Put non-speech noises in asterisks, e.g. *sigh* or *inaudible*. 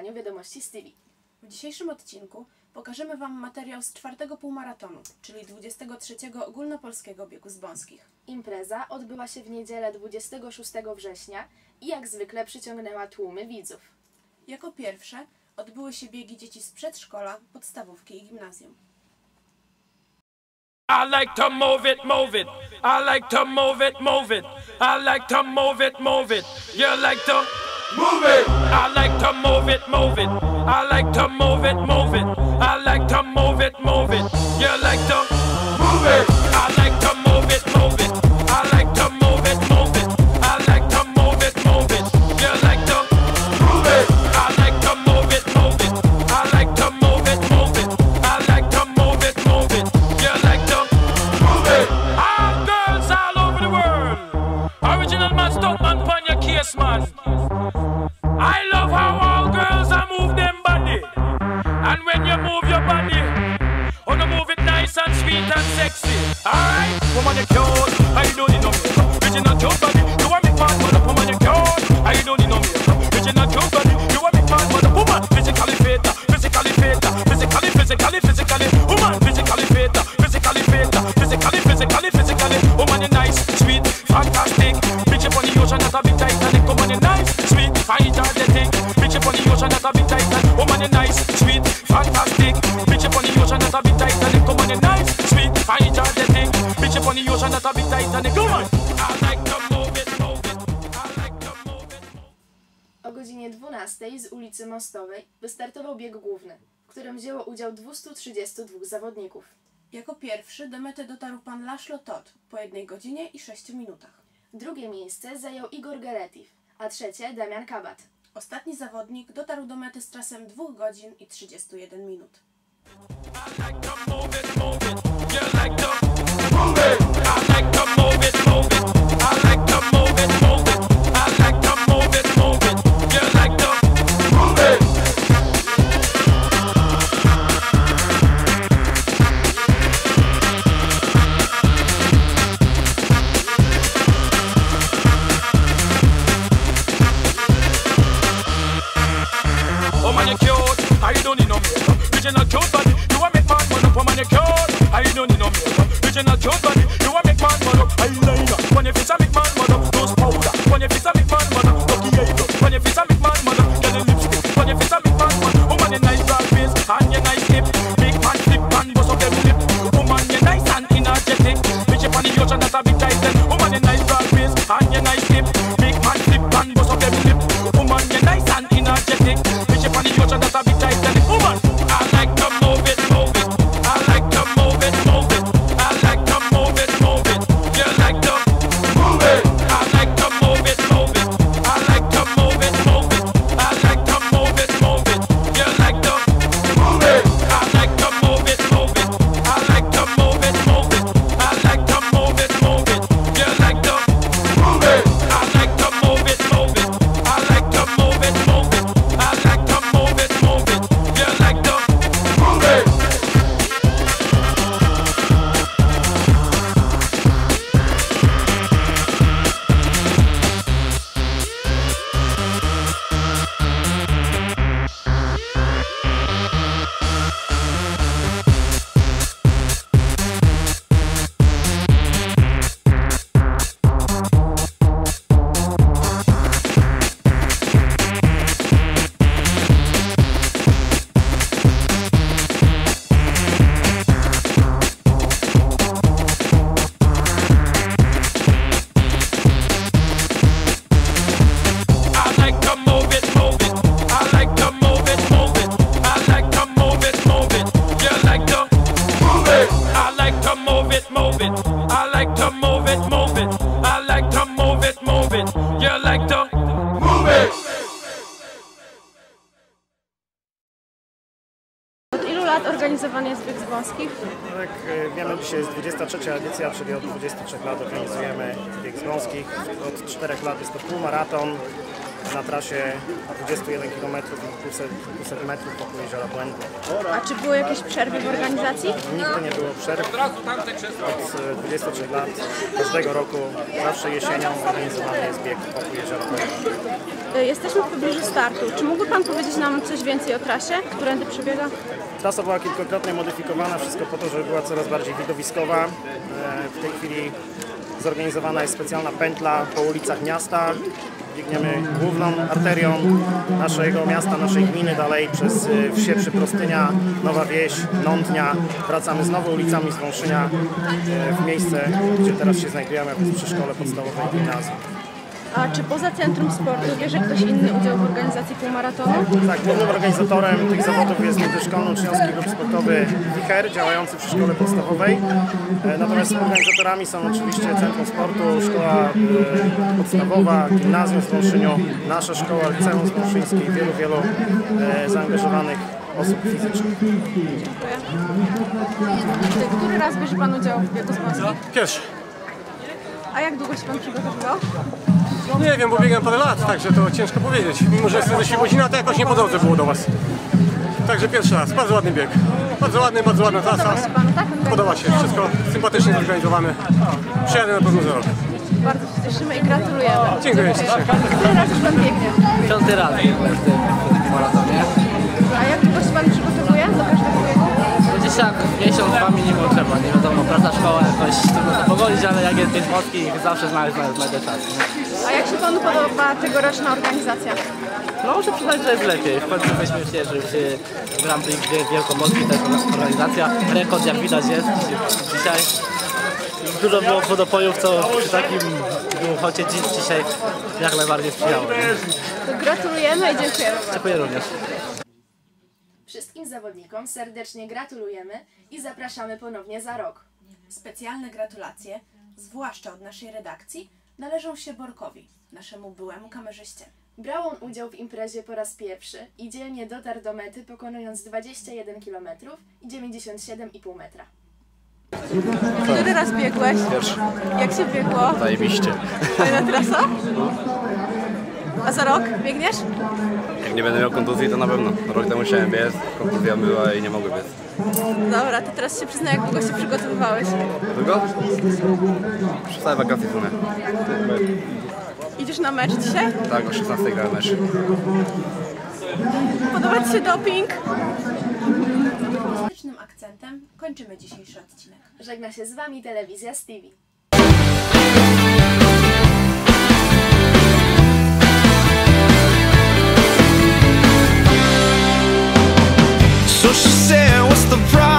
wydaniu Wiadomości z TV. W dzisiejszym odcinku pokażemy Wam materiał z czwartego półmaratonu, czyli 23 ogólnopolskiego biegu z Bąskich. Impreza odbyła się w niedzielę 26 września i jak zwykle przyciągnęła tłumy widzów. Jako pierwsze odbyły się biegi dzieci z przedszkola, podstawówki i gimnazjum. I like to move it, move it. I like to move it, move it. I like to move it, move it. You like to move it. I like to move it, move it. I like to move it, move it. I like to move it, move it. You like to move it. I like to move it, move it. I like to move it, move it. I like to move it, move it. You like to move it. I like to move it, move it. I like to move it, move it. I like to move it, move it. You like to move it. All girls all over the world. Original man, stunt man, pon your case, man. I don't need no makeup. Original cute body. You want me man, mother, woman, you cute. I don't need no makeup. Original cute body. You want me man, mother, woman. Physically fit, physically fit, physically, physically, physically. Woman, physically fit, physically fit, physically, physically, physically. Oh, woman, you nice, sweet, fantastic. Bitch up on the ocean, that's a big Titanic. Oh, woman, you nice, sweet, fine, energetic. Bitch up on the ocean, that's a big Titanic. Oh, woman, you nice, sweet, fantastic. Bitch on a big Titanic. Woman, you nice, sweet, fine, energetic. Bitch up on the ocean, that's a big Titanic. Woman, I like to move it, move it. I like to move it. O godzinie 12 z ulicy Mostowej wystartował bieg główny, w którym wzięło udział 232 zawodników. Jako pierwszy do mety dotarł pan Laszlo Todd po 1 godzinie i 6 minutach. Drugie miejsce zajął Igor Geretif, a trzecie Damian Kabat. Ostatni zawodnik dotarł do mety z czasem 2 godzin i 31 minut. I like to move it, move it. You like to move it. I like to move it, move it. she not jump on it organizowany jest bieg z wąskich? Jak e, wiemy, dzisiaj jest 23 edycja, czyli od 23 lat organizujemy bieg z wąskich. Od 4 lat jest to półmaraton. Na trasie 21 km i 200, 200 metrów wokół Jeziora Błędne. A czy były jakieś przerwy w organizacji? Nigdy nie było przerw. Od e, 23 lat, każdego roku, zawsze jesienią organizowany jest bieg wokół Jeziora Błędne. Y, Jesteśmy w pobliżu startu. Czy mógłby Pan powiedzieć nam coś więcej o trasie, którędy przebiega? Trasa była kilkakrotnie modyfikowana, wszystko po to, żeby była coraz bardziej widowiskowa. E, W tej chwili zorganizowana jest specjalna pętla po ulicach miasta. Biegniemy główną arterią naszego miasta, naszej gminy dalej przez e, wsie Przyprostynia, Nowa Wieś, Nądnia. Wracamy znowu ulicami z Wąszynia e, w miejsce, gdzie teraz się znajdujemy, a więc przy szkole podstawowej gimnazjum. A czy poza Centrum Sportu bierze ktoś inny udział w organizacji półmaratonu? Tak, głównym organizatorem tych zawodów jest Międzyszkolny Uczniowski Klub Sportowy Wicher, działający przy szkole podstawowej. E, Natomiast organizatorami są oczywiście Centrum Sportu, Szkoła e, Podstawowa, Gimnazjum w Wąszyniu, nasza szkoła, Liceum Wąszyńskie i wielu, wielu e, zaangażowanych osób fizycznych. Y, Który raz bierze Pan udział w biegu z Polski? Pierwszy. A jak długo się Pan przygotowywał? Nie wiem, bo biegam parę lat, także to ciężko powiedzieć. Mimo, że jestem ze Świebodzina, to jakoś nie po drodze było do Was. Także pierwszy raz. Bardzo ładny bieg. Bardzo ładny, bardzo ładna trasa. Podoba się Panu, tak? Podoba się. Wszystko sympatycznie zorganizowane. Przyjadę na pewno za rok. Bardzo się cieszymy i gratulujemy. Dziękuję ślicznie. Który raz już Pan biegnie? Piąty raz w tym maratonie. A jak długo się Pan przygotowuje do każdego biegu? Gdzieś tak miesiąc, dwa minimum trzeba, nie wiadomo, praca, szkoła jakoś trudno to pogodzić, ale jak jest pięć mocki, zawsze znaleźć, znajdę czas. Jak się Panu podoba tegoroczna organizacja? No muszę przyznać, że jest lepiej. W końcu myśmy się, że się Grand Prix gdzie Wielkomorski, to jest organizacja. Rekord jak widać jest dzisiaj. Dużo było wodopojów, co przy takim chocie dziś dzisiaj jak najbardziej sprzyjało. To gratulujemy i dziękujemy. Dziękuję również. Wszystkim zawodnikom serdecznie gratulujemy i zapraszamy ponownie za rok. Specjalne gratulacje, zwłaszcza od naszej redakcji, należą się Borkowi, naszemu byłemu kamerzyście. Brał on udział w imprezie po raz pierwszy i dzielnie dotarł do mety pokonując 21 km i 97,5 metra. Który raz biegłeś? Pierwszy. Jak się biegło? Zajebiście. Fajna trasa? *laughs* A za rok biegniesz? Jak nie będę miał kontuzji, to na pewno. Rok temu chciałem biec, kontuzja była i nie mogłem biec. Dobra, to teraz się przyznaj, jak długo się przygotowywałeś. Długo? Przez całe wakacje w sumie. Idziesz na mecz dzisiaj? Tak, o 16 grałem mecz. Podoba Ci się doping? Muzycznym akcentem kończymy dzisiejszy odcinek. Żegna się z Wami telewizja Stevie. So she said, What's the problem,